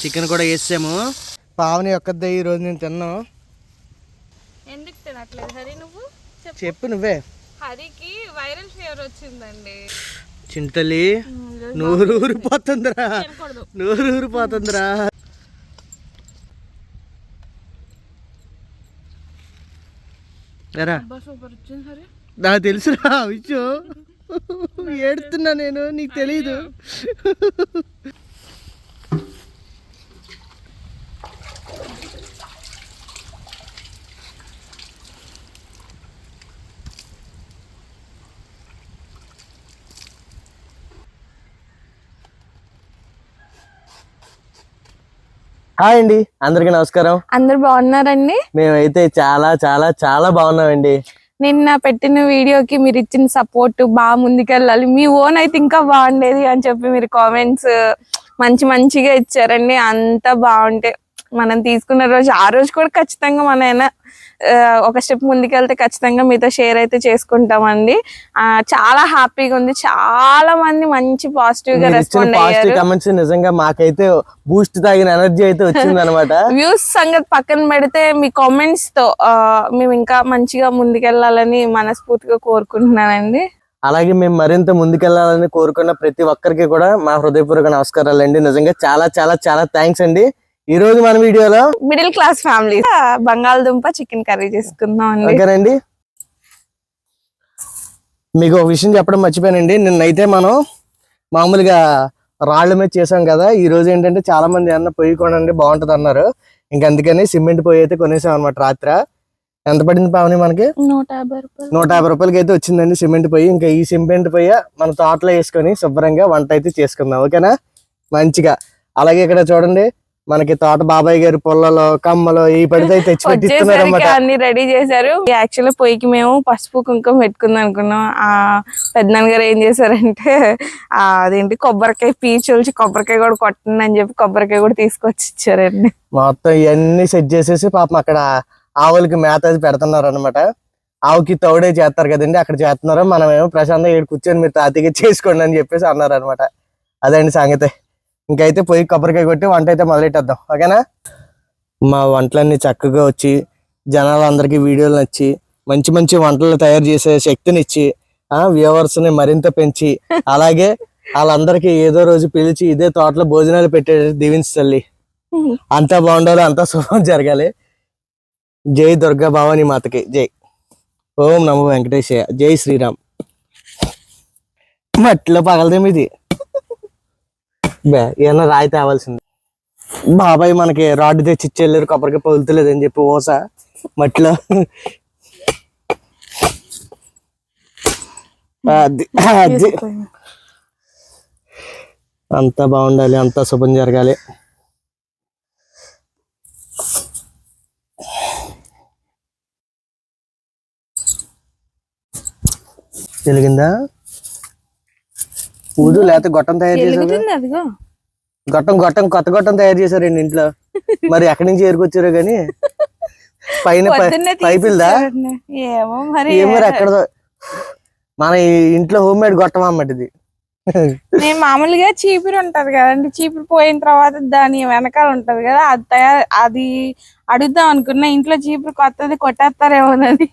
Chicken కూడా వేసాము. పావని ఒక్కదే ఈరోజు నేను తిన్నాను. ఎందుకు తినట్లేదు హరి నువ్వు? చెప్పు. చెప్పు నువ్వే. హరికి వైరల్ ఫీవర్ వచ్చిందండి. చింతలి నూరు ఊరిపోతుందిరా. నూరు ఊరిపోతుందిరా. నాకు తెలుసురా విషయం. ఏడుతున్నా నేను నీకు తెలీదు. హాయ్ అండి అందరికీ నమస్కారం. అందరు బాగున్నారండి? మేమైతే చాలా చాలా చాలా బాగున్నామండి. నిన్న పెట్టిన వీడియోకి మీరు ఇచ్చిన సపోర్ట్ బాగా ముందుకెళ్ళాలి. మీ ఓన్ అయితే ఇంకా బాగుండేది అని చెప్పి మీరు కామెంట్స్ మంచి మంచిగా ఇచ్చారండి. అంతా బాగుంటే మనం తీసుకున్న రోజు ఆ రోజు కూడా ఖచ్చితంగా మన ఆ, ఒక స్టెప్ ముందుకెళ్తే ఖచ్చితంగా మీతో షేర్ అయితే చేసుకుంటామండి. చాలా హ్యాపీగా ఉంది. చాలా మంది మంచి పాజిటివ్గా రెస్పాండ్ అయ్యారు. కమెంట్స్ నిజంగా మాకైతే బూస్ట్ తాగిన ఎనర్జీ అయితే వచ్చింది అనమాట వ్యూస్ సంగతి పక్కన పెడితే మీ కామెంట్స్తో మేము ఇంకా మంచిగా ముందుకెళ్ళాలని మనస్ఫూర్తిగా కోరుకుంటున్నానండి. అలాగే మేము మరింత ముందుకెళ్ళాలని కోరుకున్న ప్రతి ఒక్కరికి కూడా మా హృదయపూర్వక నమస్కారాలు అండి నిజంగా చాలా చాలా చాలా థ్యాంక్స్ అండి. ఈ రోజు మన వీడియోలో మిడిల్ క్లాస్ ఫ్యామిలీ. బంగాళదుంప చికెన్ కర్రీ చేసుకుందాం అండి. ఓకేనండి మీకు ఒక విషయం చెప్పడం మర్చిపోయానండి. నిన్నైతే మనం మామూలుగా రాళ్ళ మీద చేసాం కదా. ఈ రోజు ఏంటంటే చాలా మంది అన్న పొయ్యి కొనండి బాగుంటది అన్నారు. ఇంక అందుకని సిమెంట్ పొయ్యి అయితే కొనేసాం అనమాట రాత్రి. ఎంత పడింది పావని మనకి? నూట యాభై రూపాయలు. నూట యాభై రూపాయలకి అయితే వచ్చిందండి సిమెంట్ పొయ్యి. ఇంకా ఈ సిమెంట్ పొయ్యి మన తోటలో వేసుకొని శుభ్రంగా వంట అయితే చేసుకుందాం. ఓకేనా? మంచిగా. అలాగే ఇక్కడ చూడండి. మనకి తోట బాబాయ్ గారి పొలలో కమ్మలు ఈ పడితే అయితే తెచ్చి పెట్టిస్తున్నారు వచ్చేసరికి అనమాట అన్ని రెడీ చేశారు. యాక్చువల్లీ పొయ్యికి మేము పసుపు కుంకుమ పెట్టుకుందాం అనుకున్నాం. ఆ పెద్దనాన్న గారు ఏం చేశారంటే ఆ అదేంటి కొబ్బరికాయ పీచు వచ్చి కొబ్బరికాయ కూడా కొట్టండి అని చెప్పి కొబ్బరికాయ కూడా తీసుకొచ్చి ఇచ్చారండి. మొత్తం ఇవన్నీ సెట్ చేసేసి పాపం అక్కడ ఆవులకి మేత అది పెడుతున్నారు అనమాట ఆవుకి తౌడే చేస్తారు కదండి అక్కడ చేస్తున్నారు. మనం ఏమో ప్రశాంతంగా ఇక్కడ కూర్చొని మీరు తాతయ్యకి చేసుకోండి అని చెప్పేసి అన్నారు అనమాట అదండి సంగతి? ఇంకైతే పోయి కొబ్బరికాయ కొట్టి వంట అయితే మొదలెట్టేద్దాం. ఓకేనా? మా వంటలన్నీ చక్కగా వచ్చి జనాలందరికీ వీడియోలు నచ్చి మంచి మంచి వంటలు తయారు చేసే శక్తినిచ్చి ఆ వ్యూవర్స్ని మరింత పెంచి అలాగే వాళ్ళందరికీ ఏదో రోజు పిలిచి ఇదే తోటలో భోజనాలు పెట్టే దీవించి తల్లి. అంతా బాగుండాలి అంతా శుభం జరగాలి. జై దుర్గా భవాని మాతకి. జై. ఓం నమో వెంకటేశయ్య. జై శ్రీరామ్. మట్టిలో పగలదేమి ఇది? బే ఏమన్నా రాయి తేవాల్సింది బాబాయ్ మనకి రాడ్ తెచ్చి ఇచ్చేళ్ళారు కొబ్బరికి పగులుతలేదు అని చెప్పి ఓస మట్టిలో. అది అది. అంతా బాగుండాలి అంతా శుభం జరగాలి. తెలిగిందా ఊదు లేకపోతే గొట్టం తయారు చేశారు? అదిగో? గొట్టం గొట్టం కొత్త గొట్టం తయారు చేశారండి ఇంట్లో. మరి ఎక్కడి నుంచి ఏరుకొచ్చారో గాని? పైన పైపులదా. ఏమో మరి ఎక్కడ మన ఇంట్లో హోమ్ మేడ్ గొట్టం అన్నమాట ఇది. నేను మామూలుగా చీపురు ఉంటది కదండి. చీపురు పోయిన తర్వాత దాని వెనకాల ఉంటది కదా అది తయారు అది అడుగుదాం అనుకున్నా ఇంట్లో చీపురు కొత్తది కొట్టేస్తారేమోనని.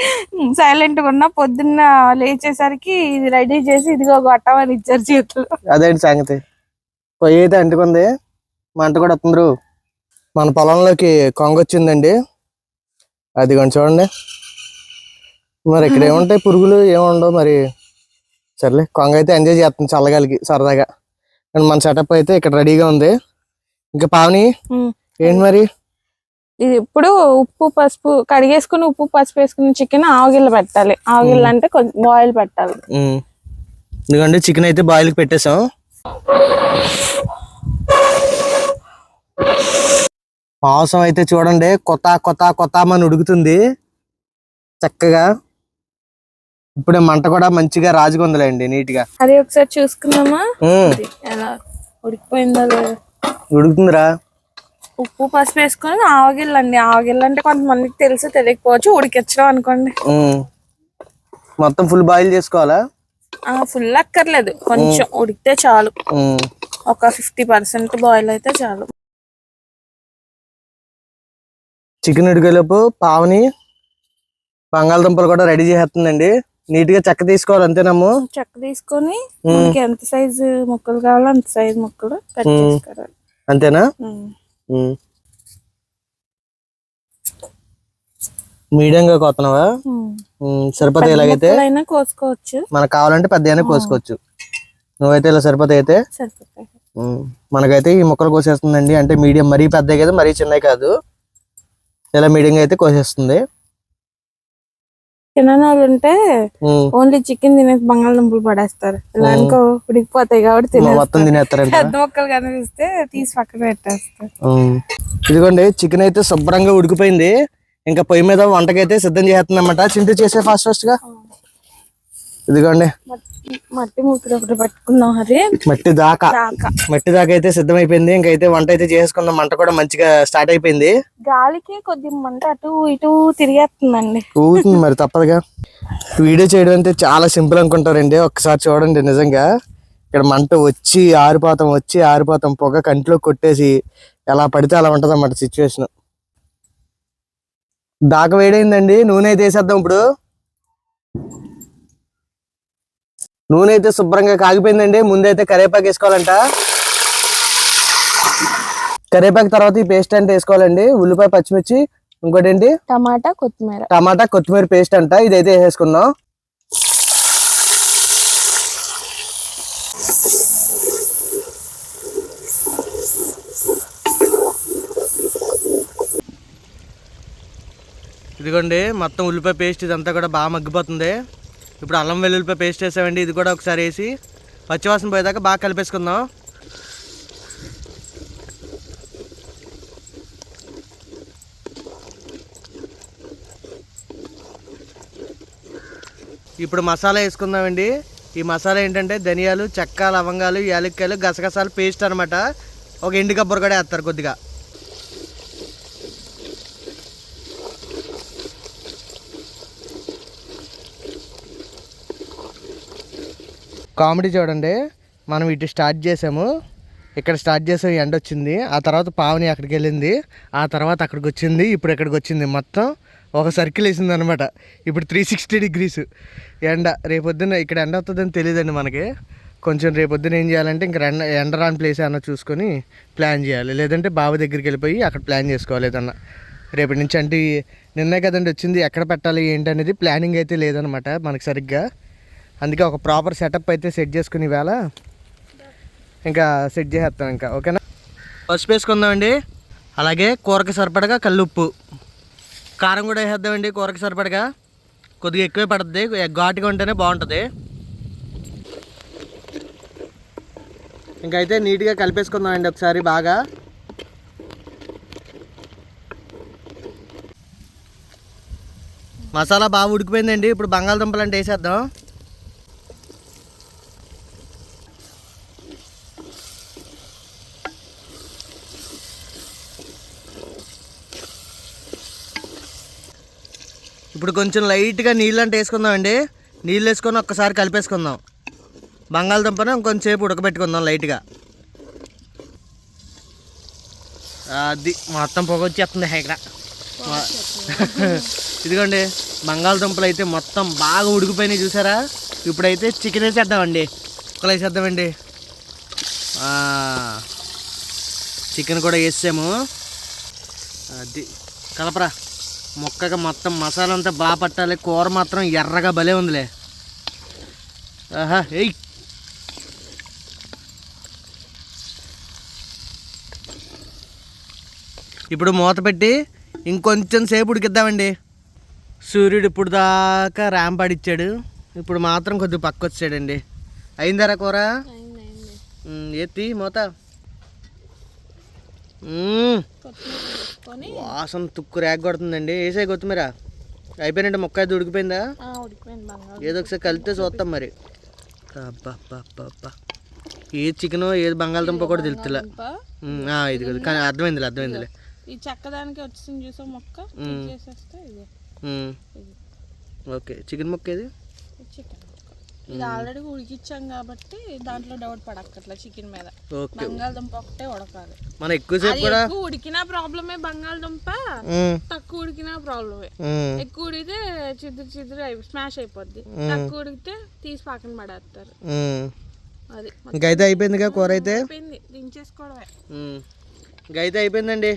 సైలెంట్గా ఉన్నా పొద్దున్న లేచేసరికి ఇది రెడీ చేసి ఇదిగో కొట్టమని ఇచ్చారు చేతులు. అదేంటి సంగతి? పొయ్యి అయితే అంటుకుంది మంట కూడా వస్తుండ్రు మన పొలంలోకి కొంగ వచ్చిందండి. అది కొంచెం చూడండి. మరి ఇక్కడ ఏముంటాయి పురుగులు? ఏముండవు మరి. సర్లే కొంగ అయితే ఎంజాయ్ చేస్తుంది చల్లగాలికి సరదాగా. మన సెటప్ అయితే ఇక్కడ రెడీగా ఉంది. ఇంకా పావని. ఏంటి మరి? ఇది ఇప్పుడు ఉప్పు పసుపు కడిగేసుకుని ఉప్పు పసుపు వేసుకుని చికెన్ ఆవగిల్ల పెట్టాలి. ఆవగిల్ల అంటే కొంచెం బాయిల్ పెట్టాలి. ఎందుకంటే చికెన్ అయితే బాయిల్కి పెట్టేసాం. మాంసం అయితే చూడండి కొత్త కొత్త కొత్త అని ఉడుకుతుంది. చక్కగా. ఇప్పుడే మంట కూడా మంచిగా రాజుకుందిలేండి నీట్గా అది ఒకసారి చూసుకుందామా? ఎలా ఉడికిపోయిందో ఉడుకుతుందిరా. ఉప్పు పసుపు వేసుకొని ఆవగిల్లు అండి ఆవగిల్లు అంటే కొంతమందికి తెలుసు తెలియకపోవచ్చు ఉడికించడం అనుకోండి. మొత్తం ఫుల్ బాయిల్ చేసుకోవాలా? ఆ ఫుల్ అక్కర్లేదు. కొంచెం ఉడికితే చాలు. ఒక ఫిఫ్టీ పర్సెంట్ బాయిల్ అయితే చాలు. చికెన్ ఉడికేలోపు పావుని బంగాళదుంపలు కూడా రెడీ చేస్తుందండి నీట్గా చెక్క తీసుకోవాలి అంతేనమ్ము? చెక్క తీసుకొని ఎంత సైజు ముక్కలు కావాలో అంత సైజు ముక్కలు కట్. చేసుకోవాలి. అంతేనా? మీడియం గా. ఉమ్, సరిపోతే ఇలాగైతే కోసుకోవచ్చు. మనకు కావాలంటే పెద్ద కోసుకోవచ్చు. నువ్వైతే ఇలా సరిపోతే అయితే? మనకైతే ఈ ముక్కలు కోసేస్తుందండి. అంటే మీడియం మరీ పెద్దవి కదా మరీ చిన్నవి కాదు. ఇలా మీడియం అయితే కోసేస్తుంది. తినని వాళ్ళు ఉంటే ఓన్లీ చికెన్ తినేసి బంగాళదుంపలు పడేస్తారు. ఇలా. అనుకో ఉడికిపోతాయి కాబట్టి మొత్తం తినేస్తారు పెద్ద ముక్కలు కనిపిస్తే తీసి పక్కన పెట్టేస్తారు. ఇదిగోండి చికెన్ అయితే శుభ్రంగా ఉడికిపోయింది. ఇంకా పొయ్యి మీద వంటకైతే సిద్ధం చేస్తుందన్నమాట చింటూ చేసే ఫాస్ట్ ఫాస్ట్గా? ఇదిగోండి. మట్టి ముక్కలు ఒకటి పట్టుకున్నాం అది మట్టి దాకా. మట్టి దాకా అయితే సిద్ధమైపోయింది. ఇంకైతే వంట అయితే చేసుకుందాం. మంట కూడా మంచిగా స్టార్ట్ అయిపోయింది. గాలికి కొద్ది మంట అటు ఇటు తిరిగేస్తుందండి. ఊగుతుంది మరి తప్పదుగా. వీడియో చేయడం అంటే చాలా సింపుల్ అనుకుంటారండి. ఒక్కసారి చూడండి నిజంగా. ఇక్కడ మంట వచ్చి ఆరిపోతాం వచ్చి ఆరిపోతాం. పొగ కంట్లో కొట్టేసి ఎలా పడితే అలా ఉంటది అన్నమాట సిచ్యువేషన్ దాకా వేడైందండి. నూనె అయితే వేసేద్దాం ఇప్పుడు. నూనె అయితే శుభ్రంగా కాగిపోయిందండి. ముందైతే కరివేపాకు వేసుకోవాలంట. కరివేపాకు తర్వాత ఈ పేస్ట్ అంటే వేసుకోవాలండి. ఉల్లిపాయ పచ్చిమిర్చి ఇంకోటి ఏంటి టమాటా కొత్తిమీర. టమాటా కొత్తిమీర పేస్ట్ అంట. ఇదైతే వేసేసుకుందాం. ఇదిగోండి మొత్తం ఉల్లిపాయ పేస్ట్ ఇదంతా కూడా బాగా మగ్గిపోతుంది. ఇప్పుడు అల్లం వెల్లుల్లిపాయ పేస్ట్ వేసామండి. ఇది కూడా ఒకసారి వేసి పచ్చివాసన పోయేదాకా బాగా కలిపేసుకుందాం. ఇప్పుడు మసాలా వేసుకుందామండి. ఈ మసాలా ఏంటంటే ధనియాలు చెక్క లవంగాలు యాలక్కాయలు గసగసాలు పేస్ట్ అనమాట ఒక ఎండు కొబ్బరి కూడా వేస్తారు కొద్దిగా. కామెడీ చూడండి. మనం ఇటు స్టార్ట్ చేసాము. ఇక్కడ స్టార్ట్ చేసాం ఎండ వచ్చింది. ఆ తర్వాత పావని అక్కడికి వెళ్ళింది. ఆ తర్వాత అక్కడికి వచ్చింది ఇప్పుడు ఇక్కడికి వచ్చింది? మొత్తం ఒక సర్కిల్ వేసింది అనమాట ఇప్పుడు త్రీ సిక్స్టీ డిగ్రీస్ ఎండ రేపొద్దున ఇక్కడ ఎండ వస్తుందని తెలియదండి మనకి. కొంచెం రేపొద్దున ఏం చేయాలంటే ఇంకా ఎండ ఎండ రాని ప్లేస్ ఏమన్నా చూసుకొని ప్లాన్ చేయాలి. లేదంటే బావి దగ్గరికి వెళ్ళిపోయి అక్కడ ప్లాన్ చేసుకోవాలి ఏదన్నా. రేపటి నుంచి అంటే నిన్నే కదండి వచ్చింది ఎక్కడ పెట్టాలి ఏంటి అనేది ప్లానింగ్ అయితే లేదనమాట మనకి సరిగ్గా. అందుకే ఒక ప్రాపర్ సెటప్ అయితే సెట్ చేసుకుని వేళ ఇంకా సెట్ చేసేస్తాం ఇంకా ఓకేనా? పసుపు వేసుకుందామండి అలాగే కూరకి సరిపడగా కల్లుప్పు. కారం కూడా వేసేద్దామండి కూరకి సరిపడగా. కొద్దిగా ఎక్కువే పడుతుంది ఘాటుగా ఉంటేనే బాగుంటుంది. ఇంకైతే నీట్గా కలిపేసుకుందామండి ఒకసారి బాగా. మసాలా బాగా ఉడికిపోయిందండి. ఇప్పుడు బంగాళదుంపలు అంటే వేసేద్దాం. ఇప్పుడు కొంచెం లైట్గా నీళ్ళు అంటే వేసుకుందామండి. నీళ్ళు వేసుకొని ఒక్కసారి కలిపేసుకుందాం. బంగాళదుంపను ఇంకొంచెంసేపు ఉడకబెట్టుకుందాం లైట్గా. అది మొత్తం పొగ వచ్చేస్తుంది ఇక్కడ. ఇదిగోండి బంగాళదుంపలు అయితే మొత్తం బాగా ఉడికిపోయినాయి చూసారా? ఇప్పుడైతే చికెన్ వేసేద్దామండి. ముక్కలు వేసేద్దామండి. చికెన్ కూడా వేసాము. అది కలపరా. ముక్కగా మొత్తం మసాలా అంతా బాగా పట్టాలి. కూర మాత్రం ఎర్రగా భలే ఉందిలే. ఆహా ఎయ్ ఇప్పుడు మూత పెట్టి ఇంకొంచెం సేపు ఉడికిద్దామండి. సూర్యుడు ఇప్పుడు దాకా ర్యాంపాడిచ్చాడు ఇప్పుడు మాత్రం కొద్దిగా పక్క వచ్చాడండి. అయిందారా కూర? ఎత్తి మూత. ఉమ్, వాసన తుక్కు రేగ కొడుతుందండి వేసే కొత్తిమీర. అయిపోయినట్టు మొక్క అయితే ఉడికిపోయిందా ఏదో ఒకసారి కలిపితే చూస్తాం మరి. అబ్బా ఏది చికెన్ ఏది బంగాళదుంప కూడా తెలుతులా ఇది కదా కానీ అర్థమైందిలే అర్థమైందిలే. ఈ చెక్కదానికి వచ్చింది చూసా మొక్క. చేసేస్తే ఇది. ఓకే. చికెన్ ముక్క ఏది? చికెన్. ఇది ఆల్రెడీ ఉడికిచ్చాం కాబట్టి దాంట్లో డౌట్ పడక్కట్ల చికెన్ మీద. బంగాళదుంప ఒకటే ఉడకాలి. మనం ఎక్కువసేపు కూడా ఎక్కువ ఉడికినా ప్రాబ్లమే బంగాళదుంప తక్కువ ఉడికినా ప్రాబ్లమే. ఎక్కువ ఉడికితే చిద్దురు చిద్దురు అయి స్మాష్ అయిపోద్ది. తక్కువ ఉడికితే తీసి పక్కన పడేస్తారు. అది ఇంకైతే అయిపోయిందిగా కూర అయితే? అయిపోయింది. దించేసుకోవడమే. ఇంకైతే అయిపోయిందండి.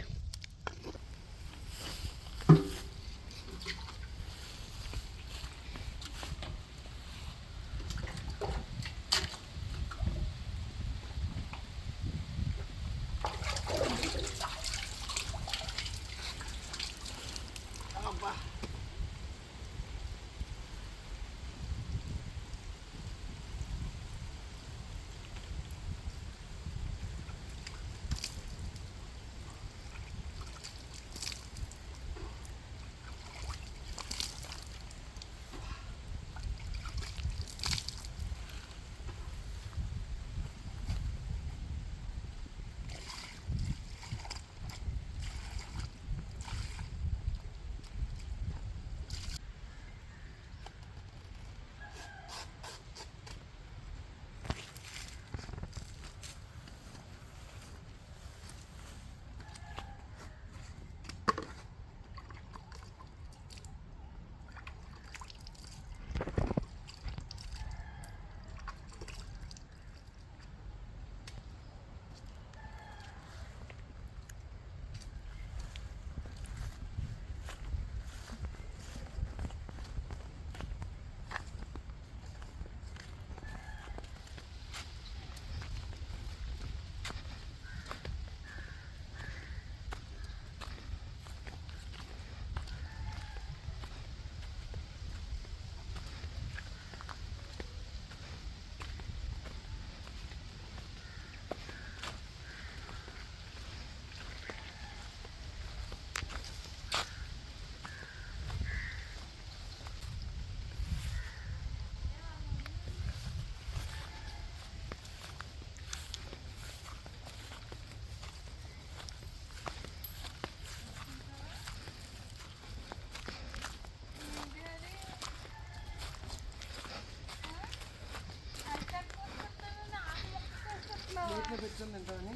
ప్లేట్లో పెట్టుకుని తింటామని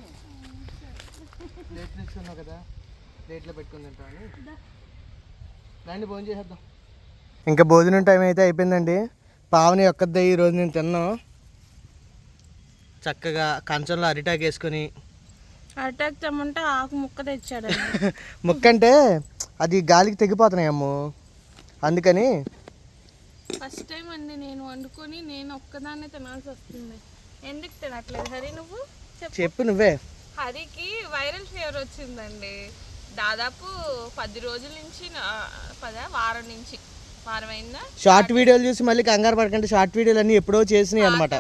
ప్లేట్లు ఇస్తున్నావు కదా ప్లేట్లో పెట్టుకుని తింటామని రండి భోజనం చేసేద్దాం. ఇంకా భోజనం టైం అయితే అయిపోయిందండి. పావని ఒక్కదే ఈ రోజు నేను తిన్నాను చక్కగా కంచంలో అరిటాకు వేసుకొని అటాక్ తెమ్మంటే ఆకు ముక్క తెచ్చాడు. ముక్క అంటే అది గాలికి తెగిపోతున్నాయి అమ్ము. అందుకని ఫస్ట్ టైం అండి నేను వండుకొని నేను ఒక్కదాన్నే తినాల్సి వస్తుంది. ఎందుకు తినట్లేదు? హరి నువ్వు? చెప్పు. నువ్వే. హరికి వైరల్ ఫీవర్ వచ్చిందండి. దాదాపు పది రోజుల నుంచి పద వారం నుంచి. వారం అయిందా షార్ట్ వీడియోలు చూసి మళ్ళీ కంగారు పడకండి. షార్ట్ వీడియోలు అన్నీ ఎప్పుడో చేసినాయి అనమాట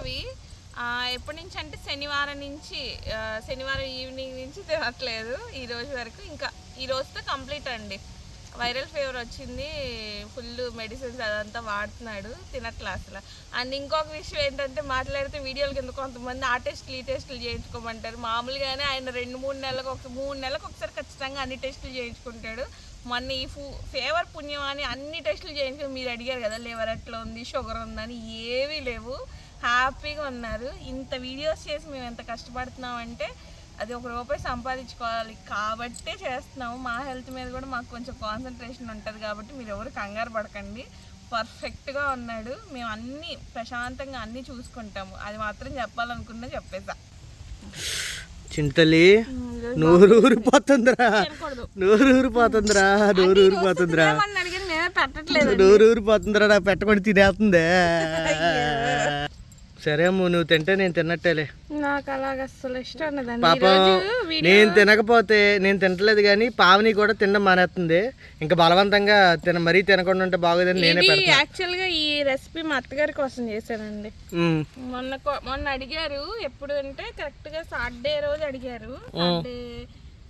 ఎప్పటి నుంచి అంటే శనివారం నుంచి శనివారం ఈవినింగ్ నుంచి తినట్లేదు. ఈ రోజు వరకు ఇంకా ఈ రోజుతో కంప్లీట్ అండి. వైరల్ ఫీవర్ వచ్చింది ఫుల్ మెడిసిన్స్ అదంతా వాడుతున్నాడు తినట్లే అసలు. అండ్ ఇంకొక విషయం ఏంటంటే మాట్లాడితే వీడియోలు కింద కొంతమంది ఆ టెస్టులు ఈ టెస్టులు చేయించుకోమంటారు. మామూలుగానే ఆయన రెండు మూడు నెలలకు ఒక మూడు నెలలకు ఒకసారి ఖచ్చితంగా అన్ని టెస్టులు చేయించుకుంటాడు. మొన్న ఈ ఫు ఫేవర్ పుణ్యం అని అన్ని టెస్టులు చేయించుకుని మీరు అడిగారు కదా లేవర్ ఎట్లా ఉంది షుగర్ ఉందని ఏవీ లేవు. హ్యాపీగా ఉన్నారు. ఇంత వీడియోస్ చేసి మేము ఎంత కష్టపడుతున్నాం అంటే అది ఒక రూపాయి సంపాదించుకోవాలి. కాబట్టే చేస్తున్నాము. మా హెల్త్ మీద కూడా మాకు కొంచెం కాన్సన్ట్రేషన్ ఉంటుంది కాబట్టి మీరు ఎవరు కంగారు పడకండి. పర్ఫెక్ట్గా ఉన్నాడు. మేము అన్నీ ప్రశాంతంగా అన్నీ చూసుకుంటాము. అది మాత్రం చెప్పాలనుకున్నా చెప్పేసా. చింతలి నూరు ఊరిపోతుందిరా. నూరు ఊరిపోతుందిరా నూరు ఊరిపోతుందిరా. నూరు ఊరిపోతుందిరా నా పెట్టకుండా తినేస్తుందే. సరే అమ్ము నువ్వు తింటే నేను తిన్నట్టేలే. నాకు అలాగ అస్సలు ఇష్టం పాపం నేను తినకపోతే నేను తినట్లేదు కానీ పావని కూడా తినడం మానేస్తుంది. ఇంకా బలవంతంగా తిన మరీ తినకుండా ఉంటే బాగోదని నేనే యాక్చువల్గా ఈ రెసిపీ మా అత్తగారి కోసం చేశానండి. మొన్న మొన్న అడిగారు ఎప్పుడు అంటే కరెక్ట్గా సాటర్డే రోజు అడిగారు.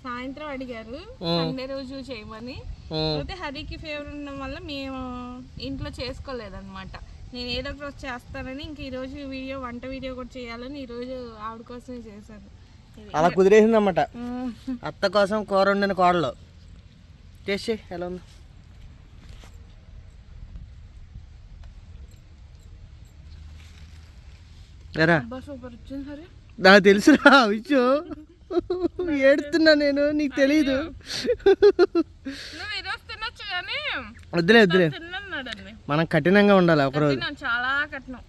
సాయంత్రం అడిగారు. సండే రోజు చేయమని. అయితే హరికి ఫేవర్ ఉండడం వల్ల మేము ఇంట్లో చేసుకోలేదన్నమాట. నేను ఏదో ఒక రోజు చేస్తానని ఇంక ఈ రోజు వీడియో వంట వీడియో కూడా చేయాలని ఈ రోజు ఆవిడ కోసమే చేశాను. అలా కుదిరేసింది అన్నమాట. అత్త కోసం కూర వండిన కోడలు. టేస్ట్ చేయి ఎలా ఉంది. నాకు తెలుసురా విషయం ఏడుతున్నా నేను నీకు ఈరోజు కానీ వద్దులే వద్దులే. మనం కఠినంగా ఉండాలి ఒకరోజు చాలా కట్నం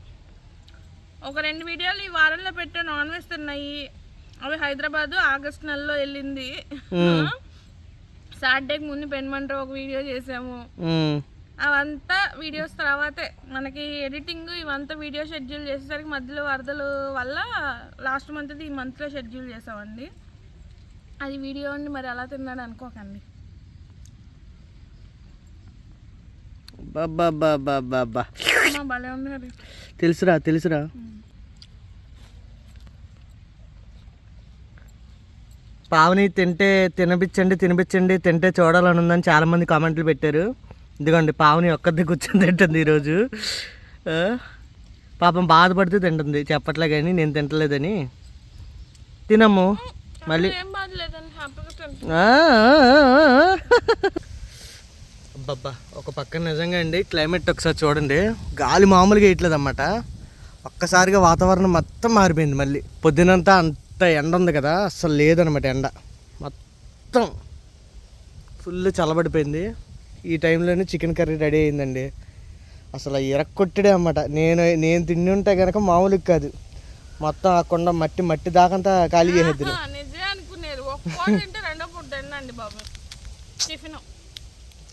ఒక రెండు వీడియోలు ఈ వారంలో పెట్టే నాన్ వెజ్ తిన్నాయి. అవి హైదరాబాద్ ఆగస్ట్ నెలలో వెళ్ళింది. సాటర్డేకి ముందు పెనమంటారు ఒక వీడియో చేసాము. అవంతా వీడియోస్ తర్వాతే. మనకి ఎడిటింగ్ ఇవంతా వీడియో షెడ్యూల్ చేసేసరికి మధ్యలో వరదలు వల్ల లాస్ట్ మంత్ ఈ మంత్లో షెడ్యూల్ చేసామండి. అది వీడియో అండి మరి అలా తిన్నాడు అనుకోకండి. బాబా తెలుసురా తెలుసురా? పావని తింటే తినిపించండి తినిపించండి తింటే చూడాలని ఉందని చాలా మంది కామెంట్లు పెట్టారు. ఇదిగోండి పావని ఒక్కదే కూర్చొని తింటుంది ఈరోజు. పాపం బాధపడుతూ తింటుంది. చెప్పట్లే కానీ నేను తింటలేదని. తినమ్ము. మళ్ళీ ఏం బాధలేదండి హ్యాపీగా తింటాను ఆ, అబ్బబ్బా ఒక పక్కన నిజంగా అండి క్లైమేట్ ఒకసారి చూడండి. గాలి మామూలుగా వేయట్లేదు అన్నమాట. ఒక్కసారిగా వాతావరణం మొత్తం మారిపోయింది మళ్ళీ. పొద్దునంతా అంత ఎండ ఉంది కదా అసలు లేదనమాట ఎండ. మొత్తం ఫుల్ చల్లబడిపోయింది. ఈ టైంలోనే చికెన్ కర్రీ రెడీ అయిందండి. అసలు ఇరక్కొట్టడే అన్నమాట. నేను నేను తిండి ఉంటే కనుక మామూలుగా కాదు. మొత్తం ఆ కొండ మట్టి మట్టి దాకంతా ఖాళీ చేసేద్ది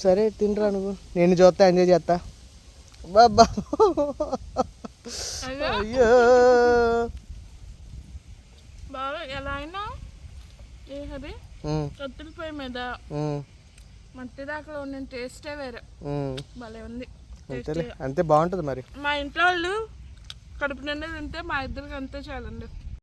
సరే తినరా నువ్వు. నేను చూస్తా ఎంజాయ్ చేస్తా. బాబా. అయ్యో. బాగా ఎలా అయినా? ఏ హరి ఉమ్, కత్తిరి పొయ్యి మీద. మట్టి దాకా ఉన్న టేస్టే వేరే. భలే ఉంది. అంతేలే. అంతే బాగుంటుంది మరి. మా ఇంట్లో వాళ్ళు కడుపు నిండా తింటే మా ఇద్దరికి అంతే చాలండి.